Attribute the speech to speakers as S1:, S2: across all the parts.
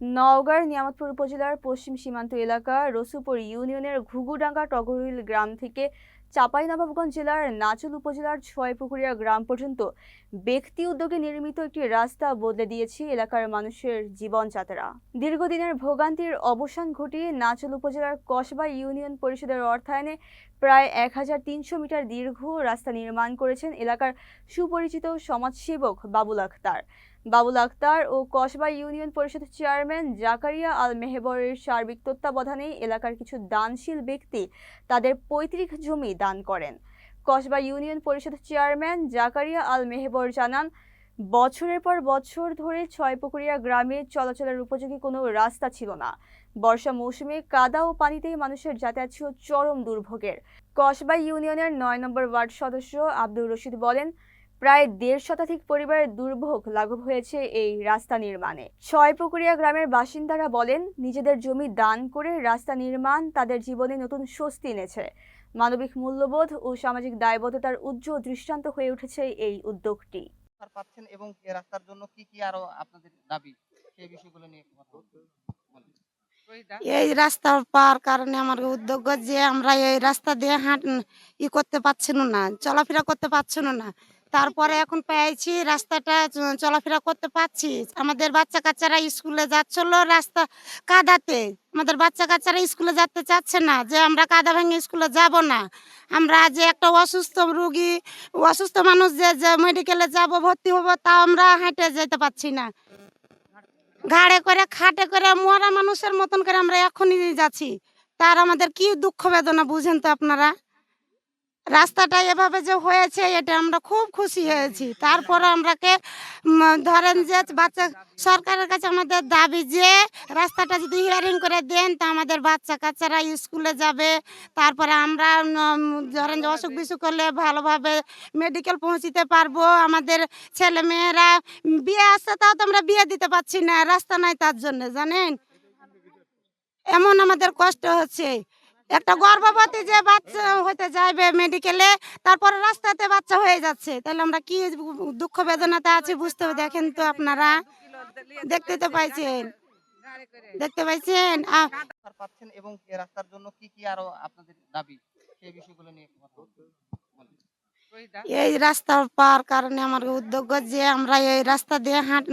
S1: নওগাঁর নিয়ামতপুর উপজেলার পশ্চিম সীমান্ত এলাকা রসুপুর ইউনিয়নের ঘুঘুডাঙ্গা টগরহিল গ্রাম থেকে চাঁপাইনবাবগঞ্জ জেলার নাচল উপজেলার ছয়পুকুরিয়া গ্রাম পর্যন্ত ব্যক্তি উদ্যোগে নির্মিত একটি রাস্তা বদলে দিয়েছে এলাকার মানুষের জীবনযাত্রা। দীর্ঘদিনের ভোগান্তির অবসান ঘটিয়ে নাচল উপজেলার কসবা ইউনিয়ন পরিষদের অর্থায়নে প্রায় এক হাজার তিনশো মিটার দীর্ঘ রাস্তা নির্মাণ করেছেন এলাকার সুপরিচিত সমাজসেবক বাবুল আখতার। বাবুল আক্তার ও কসবা ইউনিয়ন পরিষদ চেয়ারম্যান জাকারিয়া আল মেহেবরের সার্বিক তত্ত্বাবধানে এলাকার কিছু দানশীল ব্যক্তি তাদের পৈতৃক জমি দান করেন। কসবা ইউনিয়ন পরিষদ চেয়ারম্যান জাকারিয়া আল মেহেবর জানান, বছরের পর বছর ধরে ছয়পুকুরিয়া গ্রামে চলাচলের উপযোগী কোনো রাস্তা ছিল না। বর্ষা মৌসুমে কাদা ও পানিতে মানুষের যাতায়াত ছিল চরম দুর্ভোগের। কসবা ইউনিয়নের নয় নম্বর ওয়ার্ড সদস্য আব্দুর রশিদ বলেন প্রায় দেড় শতাধিক পরিবারের দুর্ভোগ লাঘব হয়েছে এই রাস্তা নির্মাণে। ছয়পুকুরিয়া গ্রামের বাসিন্দারা বলেন নিজেদের জমি দান করে রাস্তা নির্মাণ তাদের জীবনে নতুন স্বস্তি এনেছে। মানবিক মূল্যবোধ ও সামাজিক দায়বদ্ধতার উজ্জ্বল দৃষ্টান্ত হয়ে উঠেছে এই উদ্যোগটি।
S2: পাচ্ছেন এবং এই রাস্তার জন্য কি কি আরও আপনাদের দাবি? সেই বিষয়গুলো নিয়ে।
S3: এই রাস্তা পাওয়ার কারণে আমার উদ্যোগ যে আমরা এই রাস্তা দিয়ে হাঁট ই করতে পারছিল না চলাফেরা করতে পারছিল না। তারপরে এখন পেয়েছি রাস্তাটা চলাফেরা করতে পারছি। আমাদের বাচ্চা কাচ্চারা স্কুলে যাচ্ছিল রাস্তা কাদাতে। আমাদের বাচ্চা কাচ্চারা স্কুলে যেতে চাচ্ছে না যে আমরা কাদা ভেঙে স্কুলে যাব না। আমরা যে একটা অসুস্থ রুগী, অসুস্থ মানুষ যে যে মেডিকেলে যাব, ভর্তি হব তা আমরা হেঁটে যেতে পারছি না। ঘাড়ে করে, খাটে করে মরা মানুষের মতন করে আমরা এখনই যাচ্ছি। তার আমাদের কি দুঃখ বেদনা বুঝেন তো আপনারা? রাস্তাটা এভাবে যে হয়েছে, এটা আমরা খুব খুশি হয়েছি। তারপরে আমরাকে ধরেন যে বাচ্চা, সরকারের কাছে আমাদের দাবি যে, রাস্তাটা যদি হিয়ারিং করে দেন, তা আমাদের বাচ্চা কাচ্চারা স্কুলে যাবে। তারপরে আমরা ধরেন যে অসুখ বিসুখ করলে ভালোভাবে মেডিকেল পৌঁছিতে পারব। আমাদের ছেলে মেয়েরা বিয়ে আসছে তাও তো আমরা বিয়ে দিতে পারছি না। রাস্তা নাই তার জন্য, জানেন? এমন আমাদের কষ্ট হচ্ছে। একটা গর্ভবতী যে বাচ্চা হতে যাইবে মেডিকেলে তারপরে রাস্তাতে বাচ্চা হয়ে যাচ্ছে। তাহলে আমরা কি দুঃখ বেদনাতে আছি বুঝতে দেখেন তো আপনারা। দেখতে তো পাইছেন। দেখতে পাইছেন?
S2: পাচ্ছেন এবং এই রাস্তার জন্য কি কি আরও আপনাদের দাবি? সেই বিষয়গুলো নিয়ে।
S3: এই রাস্তা পাওয়ার কারণে আমার উদ্যোগ যে আমরা এই রাস্তা দিয়ে হাঁট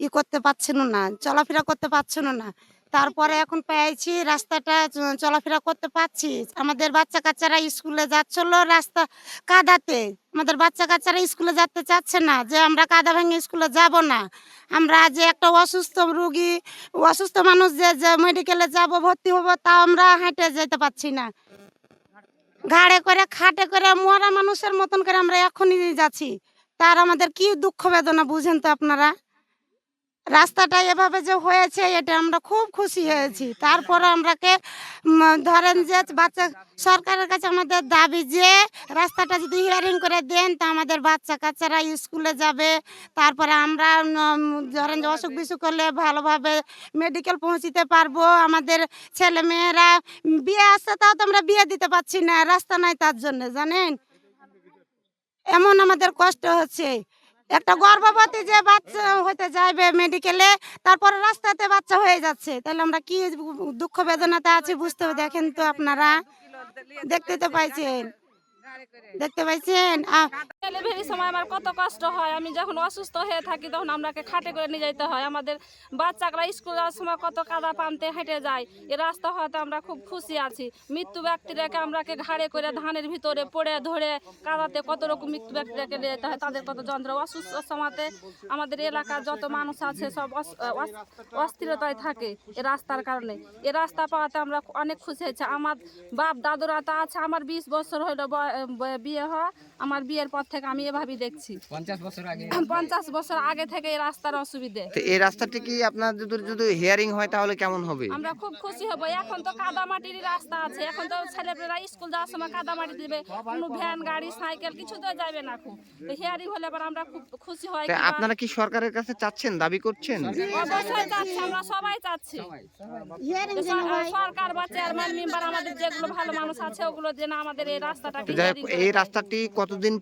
S3: ই করতে পারছিল না চলাফেরা করতে পারছিল না। তারপরে এখন পেয়েছি রাস্তাটা চলাফেরা করতে পারছি। আমাদের বাচ্চা কাচ্চারা স্কুলে যাচ্ছিল রাস্তা কাদাতে। আমাদের বাচ্চা কাচ্চারা স্কুলে যেতে চাচ্ছে না যে আমরা কাদা ভেঙে স্কুলে যাব না। আমরা যে একটা অসুস্থ রুগী, অসুস্থ মানুষ যে যে মেডিকেলে যাব, ভর্তি হব তা আমরা হেঁটে যেতে পারছি না। ঘাড়ে করে, খাটে করে, মরা মানুষের মতন করে আমরা এখনই যাচ্ছি। তার আমাদের কি দুঃখ বেদনা, বুঝেন তো আপনারা? রাস্তাটা এভাবে যে হয়েছে, এটা আমরা খুব খুশি হয়েছি। তারপরে আমরাকে ধরেন যে বাচ্চা, সরকারের কাছে আমাদের দাবি যে, রাস্তাটা যদি হিয়ারিং করে দেন, তা আমাদের বাচ্চা কাচ্চারা স্কুলে যাবে। তারপরে আমরা ধরেন যে অসুখ বিসুখ করলে ভালোভাবে মেডিকেল পৌঁছিতে পারব। আমাদের ছেলে মেয়েরা বিয়ে আসছে তাও তো আমরা বিয়ে দিতে পারছি না, রাস্তা নাই তার জন্য, জানেন? এমন আমাদের কষ্ট হচ্ছে। একটা গর্ভবতী যে বাচ্চা হতে যাইবে মেডিকেলে, তারপরে রাস্তাতে বাচ্চা হয়ে যাচ্ছে। তাহলে আমরা কি দুঃখ বেদনাতে আছি বুঝতে দেখেন তো আপনারা। দেখতে তো পাইছেন। দেখতে পাইছেন?
S4: ডেলিভারির সময় আমার কত কষ্ট হয়। আমি যখন অসুস্থ হয়ে থাকি তখন আমরাকে খাটে করে নিয়ে যেতে হয়। আমাদের বাচ্চারা স্কুল যাওয়ার সময় কত কাদা পানতে হেঁটে যায়। এ রাস্তা হয়তো আমরা খুব খুশি আছি। মৃত্যু ব্যক্তিরাকে আমরাকে ঘাড়ে করে ধানের ভিতরে পড়ে ধরে কাদাতে কত রকম মৃত্যু ব্যক্তিরাকে নিয়ে যেতে হয়। তাদের কত যন্ত্র। অসুস্থ সময়তে আমাদের এলাকার যত মানুষ আছে সব অস- অস- অস্থিরতায় থাকে এ রাস্তার কারণে। এ রাস্তা পাওয়াতে আমরা অনেক খুশি হয়েছে। আমার বাপ, দাদুরা তা আছে। আমার বিশ বছর হলো বিয়ে হওয়া। আমার বিয়ের পর থেকে আমি এভাবেই দেখছি।
S5: পঞ্চাশ বছর আগে।
S4: পঞ্চাশ বছর আগে থেকে এই রাস্তার অসুবিধে।
S2: তো এই রাস্তাটি কি আপনার যদি যদি হিয়ারিং হয় তাহলে কেমন হবে?
S4: আমরা খুব খুশি হব। এখন তো কাদা মাটির রাস্তা আছে। এখন তো ছেলেমেয়েরা স্কুল যাওয়ার সময় কাদা মাটি দিবে। কোনো ভ্যান গাড়ি সাইকেল কিছু তো যাবে না খুব তো হিয়ারিং হলে আবার আমরা খুব খুশি হয়
S2: তা আপনারা কি সরকারের কাছে চাচ্ছেন দাবি করছেন?
S4: অবশ্যই চাচ্ছি। আমরা সবাই চাচ্ছি। সরকার বা চেয়ারম্যান মেম্বার আমাদের যেগুলো ভালো মানুষ আছে ওগুলো যেন আমাদের এই রাস্তাটা
S2: এই রাস্তাটি কতদিন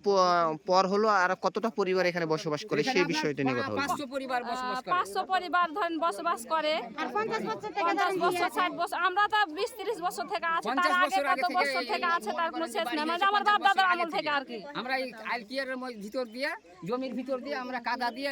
S2: পর হলো আর কতটা পরিবার এখানে বসবাস করে? সেই বিষয়টা নিয়ে কথা বলব।
S5: পাঁচশো পরিবার বসবাস করে।
S4: পাঁচশো পরিবার ধরেন বসবাস করে। পঞ্চাশ বছর ষাট বছর আমরা তো বিশ তিরিশ বছর থেকে আছি তার আগে কত বছর থেকে আছে তার কোনো শেষ নেই। মানে আমার বাপ দাদার আমল থেকে আর কি।
S5: আমরা এই আলকিয়ারের ভিতর দিয়ে জমির ভিতর দিয়ে আমরা কাদা দিয়ে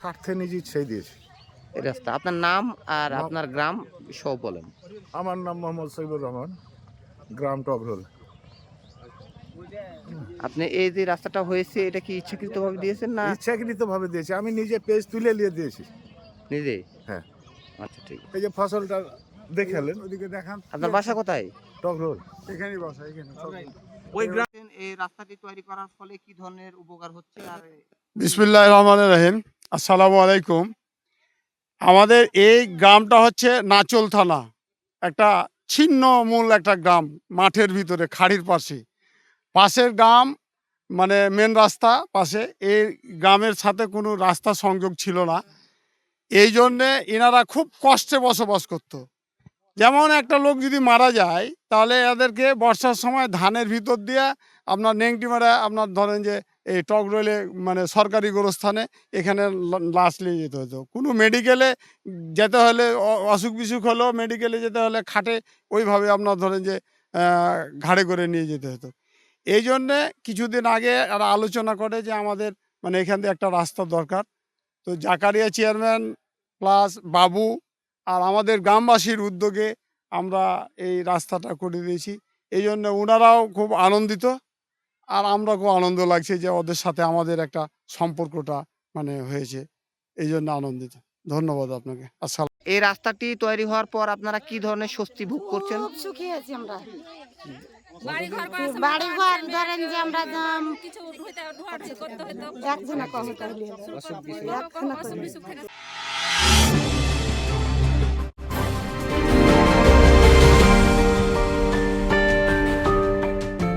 S6: কাটতে নিজে ছেড়ে দিয়েছি।
S2: এই রাস্তা। আপনার নাম আর আপনার গ্রাম সব বলেন।
S6: আমার নাম মোহাম্মদ সৈবুর রহমান গ্রাম টগরোল
S2: আপনি এই যে রাস্তাটা হয়েছে এটা কি ইচ্ছাকৃতভাবে দিয়েছেন না?
S6: ইচ্ছাকৃত ভাবে দিয়েছি। আমি নিজে পেজ তুলে নিয়ে দিয়েছি।
S2: নিজে?
S6: হ্যাঁ।
S2: আচ্ছা ঠিক।
S6: এই যে ফসলটা দেখালেন ওদিকে দেখান।
S2: আপনার বাসা কোথায়?
S6: টগরোল এখানেই বসা এখানে।
S2: ওই গ্রাম এই রাস্তাটি তৈরি করার ফলে কি ধরনের উপকার হচ্ছে আর
S7: বিসমিল্লাহ রহমান রহিম। আসসালামু আলাইকুম। আমাদের এই গ্রামটা হচ্ছে নাচল থানা। একটা ছিন্ন মূল একটা গ্রাম, মাঠের ভিতরে, খাড়ির পাশে। পাশের গ্রাম মানে মেন রাস্তা পাশে। এই গ্রামের সাথে কোনো রাস্তা সংযোগ ছিল না। এই জন্যে এনারা খুব কষ্টে বসবাস করতো। যেমন একটা লোক যদি মারা যায়, তাহলে এদেরকে বর্ষার সময় ধানের ভিতর দিয়ে আপনার নেংটি মারা আপনার ধরেন যে এই টক রয়েলে মানে সরকারি গোরস্থানে এখানে লাশ নিয়ে যেতে হতো। কোনো মেডিকেলে যেতে হলে অসুখ বিসুখ হলেও মেডিকেলে যেতে হলে খাটে ওইভাবে আপনার ধরেন যে ঘাড়ে করে নিয়ে যেতে হতো। এই জন্যে কিছুদিন আগে আর আলোচনা করে যে আমাদের মানে এখান থেকে একটা রাস্তা দরকার। তো জাকারিয়া চেয়ারম্যান প্লাস বাবু আর আমাদের গ্রামবাসীর উদ্যোগে আমরা এই রাস্তাটা করে দিয়েছি। এই জন্য ওনারাও খুব আনন্দিত। আর আমরা খুব আনন্দ লাগছে যে ওদের সাথে আমাদের একটা সম্পর্কটা মানে হয়েছে। এই জন্য আনন্দিত। ধন্যবাদ আপনাকে। আসসালাম।
S2: এই রাস্তাটি তৈরি হওয়ার পর আপনারা কি ধরনের স্বস্তি ভোগ করছেন?
S3: খুব সুখী আছি আমরা।
S4: বাড়ি ঘর করার সময়
S3: বাড়ি ঘর ধরেন যে আমরা
S4: কিছু ধুইতে ধোয়াধুয়ি করতে হতো
S3: কম
S4: অসুখ বিসুখ থেকে